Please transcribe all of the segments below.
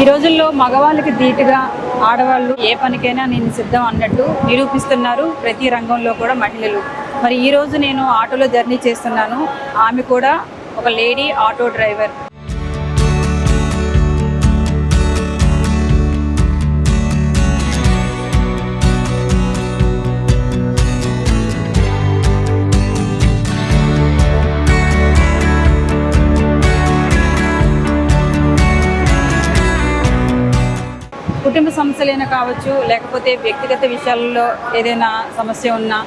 ఈ రోజుల్లో మగవాళ్ళకి ధీటుగా ఆడవాళ్ళు ఏ పనికైనా నేను సిద్ధం అన్నట్టు నిరూపిస్తున్నారు ప్రతి రంగంలో కూడా మహిళలు. మరి ఈరోజు నేను ఆటోలో జర్నీ చేస్తున్నాను. ఆమె కూడా ఒక లేడీ ఆటో డ్రైవర్. కుటుంబ సమస్యలైనా కావచ్చు లేకపోతే వ్యక్తిగత విషయాల్లో ఏదైనా సమస్య ఉన్నా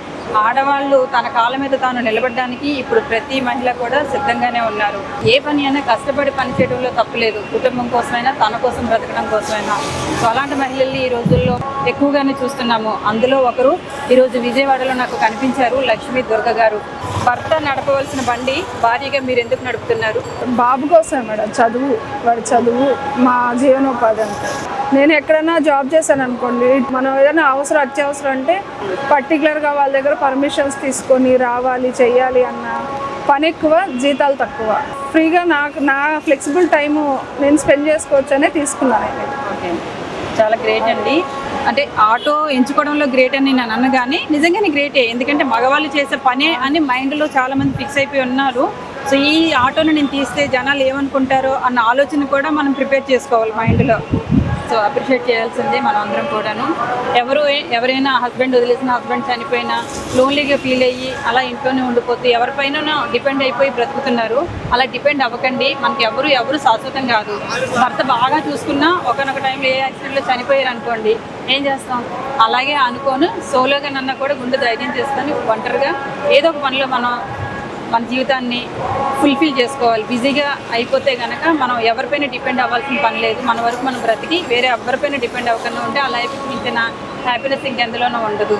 ఆడవాళ్ళు తన కాళ్ళ మీద తాను నిలబడడానికి ఇప్పుడు ప్రతి మహిళ కూడా సిద్ధంగానే ఉన్నారు. ఏ పని అయినా కష్టపడి పని చేయడంలో తప్పులేదు కుటుంబం కోసమైనా తన కోసం బ్రతకడం కోసమైనా. సో అలాంటి మహిళల్ని ఈ రోజుల్లో ఎక్కువగానే చూస్తున్నాము. అందులో ఒకరు ఈరోజు విజయవాడలో నాకు కనిపించారు లక్ష్మీ దుర్గ గారు. భర్త నడపవలసిన బండి భారీగా మీరు ఎందుకు నడుపుతున్నారు? బాబు కోసమే మేడం. చదువు వాడి చదువు మా జీవనోపాధి అంతే. నేను ఎక్కడైనా జాబ్ చేశాను అనుకోండి మనం ఏదైనా అవసరం అత్యవసరం అంటే పర్టికులర్గా వాళ్ళ దగ్గర పర్మిషన్స్ తీసుకొని రావాలి చెయ్యాలి అన్న పని ఎక్కువ జీతాలు తక్కువ. ఫ్రీగా నాకు నా ఫ్లెక్సిబుల్ టైము నేను స్పెండ్ చేసుకోవచ్చు అనే తీసుకున్నాను నేను. ఓకే. చాలా గ్రేట్ అండి. అంటే ఆటో ఎంచుకోవడంలో గ్రేట్ అని నేను అన్న కానీ నిజంగానే గ్రేటే ఎందుకంటే మగవాళ్ళు చేసే పనే అని మైండ్లో చాలామంది ఫిక్స్ అయిపోయి ఉన్నారు. సో ఈ ఆటోను నేను తీస్తే జనాలు ఏమనుకుంటారో అన్న ఆలోచన కూడా మనం ప్రిపేర్ చేసుకోవాలి మైండ్లో సో అప్రిషియేట్ చేయాల్సిందే మనం అందరం కూడాను. ఎవరు ఎవరైనా హస్బెండ్ వదిలేసిన హస్బెండ్ చనిపోయినా లోన్లీగా ఫీల్ అయ్యి అలా ఇంట్లోనే ఉండిపోతూ ఎవరిపైన డిపెండ్ అయిపోయి బ్రతుకుతున్నారు. అలా డిపెండ్ అవ్వకండి. మనకి ఎవరు ఎవరు శాశ్వతం కాదు. భర్త బాగా చూసుకున్నా ఒకనొక టైంలో ఏ యాక్సిడెంట్లో చనిపోయారు అనుకోండి ఏం చేస్తాం? అలాగే అనుకోను. సోలోగా నన్న కూడా గుండె ధైర్యం చేసుకొని ఒంటరిగా ఏదో ఒక పనిలో మనం మన జీవితాన్ని ఫుల్ఫిల్ చేసుకోవాలి. బిజీగా అయిపోతే కనుక మనం ఎవరిపైన డిపెండ్ అవ్వాల్సిన పని లేదు. మన వరకు మనం బ్రతికి వేరే ఎవరిపైన డిపెండ్ అవ్వకుండా ఉంటే ఆ లైఫ్ మించిన హ్యాపీనెస్ ఇంకెందులోనూ ఉండదు.